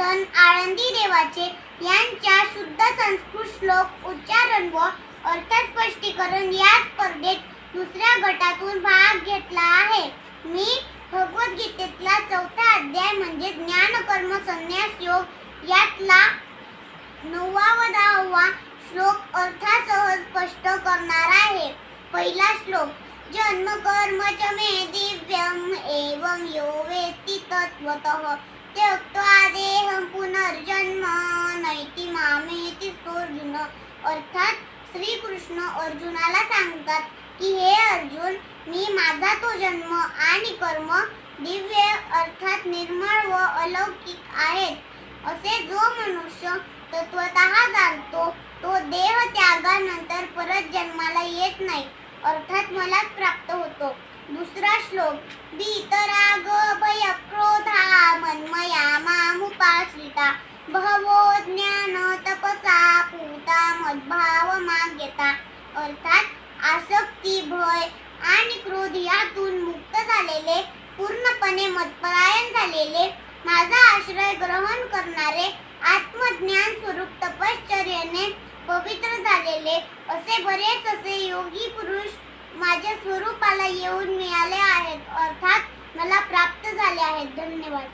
देवाचे यांच्या शुद्ध संस्कृत श्लोक उच्चारण व अर्थस्पष्टीकरण या स्पर्धेत दुसऱ्या गटातून भाग घेतला आहे. मी भगवद्गीतेतला चौथा अध्याय म्हणजे ज्ञान कर्म संन्यास योग यातला नववा व दहावा श्लोक अर्थासह स्पष्ट करणार आहे. पहिला श्लोक जन्म कर्म चमे तत्वतः त्यक्त्वा देहं पुनर्जन्म नैति मामेति सोर्जुन अर्थात श्री कृष्ण अर्जुनाला सांगतात की हे अर्जुन मी माझा तो जन्म आणि कर्म दिव्य अर्थात निर्मळ व अलौकिक आहेत. असे जो मनुष्य तत्वत जाणतो तो देह त्यागानंतर परत जन्माला येत नाही अर्थात मलाच प्राप्त होतो. दुसरा श्लोक भीतराग सीता भवो ज्ञान तपसा पूता मद्भाव माग्यता अर्थात आसक्ती भय आणि क्रोध यातून मुक्त झालेले पूर्णपणे मतपरायण झालेले माझा आश्रय ग्रहण करणारे आत्मज्ञान स्वरूप तपश्चर्याने पवित्र झालेले असे बरेच असे योगी पुरुष माझ्या स्वरूपाला येऊन मिळाले आहेत. अर्थात मला प्राप्त झाले आहेत. धन्यवाद.